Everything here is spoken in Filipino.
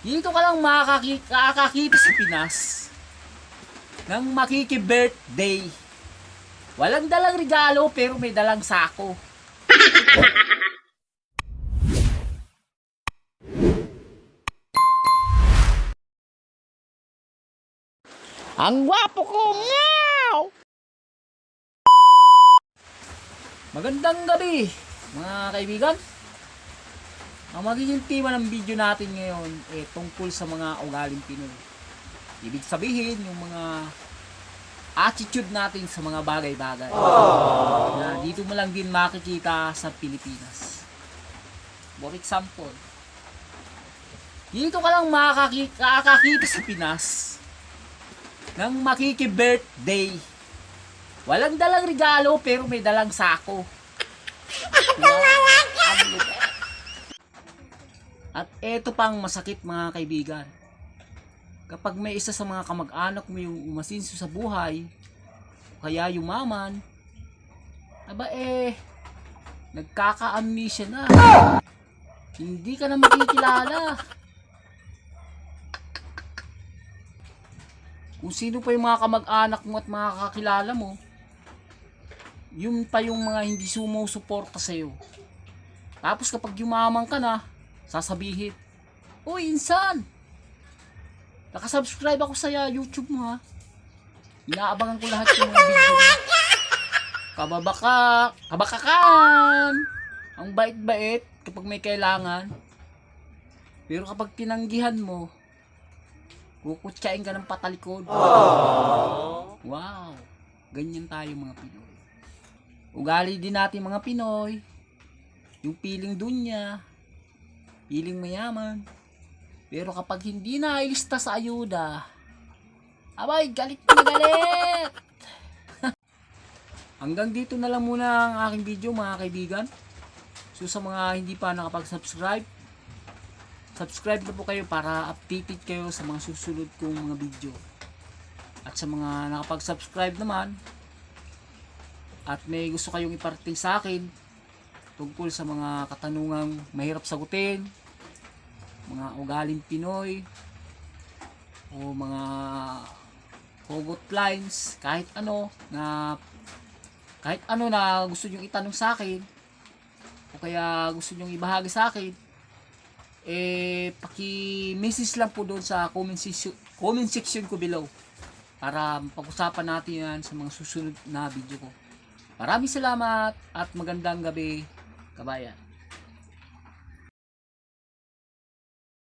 Dito ka lang makakaki- makakakita sa Pinas ng makiki-birthday. Walang dalang regalo pero may dalang sako. Ang gwapo ko! Meow! Magandang gabi, mga kaibigan. Ang magiging tema ng video natin ngayon ay tungkol sa mga ugaling Pinoy. Ibig sabihin, yung mga attitude natin sa mga bagay-bagay. Na dito mo lang din makikita sa Pilipinas. For example, dito ka lang makakaki- makakakita sa Pinas ng makiki-birthday. Walang dalang regalo pero may dalang sako. Lupit. At eto pang masakit mga kaibigan. Kapag may isa sa mga kamag-anak mo yung umasinso sa buhay, kaya yumaman, aba eh, nagkaka-amnesia na. Hindi ka na makikilala. Kung sino pa yung mga kamag-anak mo at mga kakilala mo, yun pa yung mga hindi sumusuporta sa'yo. Tapos kapag yumaman ka na, sasabihin, Uy, insan! Nakasubscribe ako sa YouTube mo ha. Inaabangan ko lahat yung mga video mo. Kababaka, kabakakan! Ang bait-bait kapag may kailangan. Pero kapag tinanggihan mo, kukutsain ka ng patalikod. Wow! Ganyan tayo mga Pinoy. Ugali din natin mga Pinoy. Yung piling dunya, piling mayaman. Pero kapag hindi na ilista sa ayuda, abay, galit na galit! Hanggang dito na lang muna ang aking video mga kaibigan. So sa mga hindi pa nakapag-subscribe, subscribe na po kayo para updated kayo sa mga susunod kong mga video. At sa mga nakapag-subscribe naman, at may gusto kayong iparating sa akin tungkol sa mga katanungang mahirap sagutin, mga ugaling Pinoy, o mga hugot lines, kahit ano na kahit ano na gusto nyong itanong sa akin o kaya gusto nyong ibahagi sa akin eh paki-message lang po doon sa comment section, comment section ko below para pag-usapan natin yan sa mga susunod na video ko. Maraming salamat at magandang gabi, kabayan.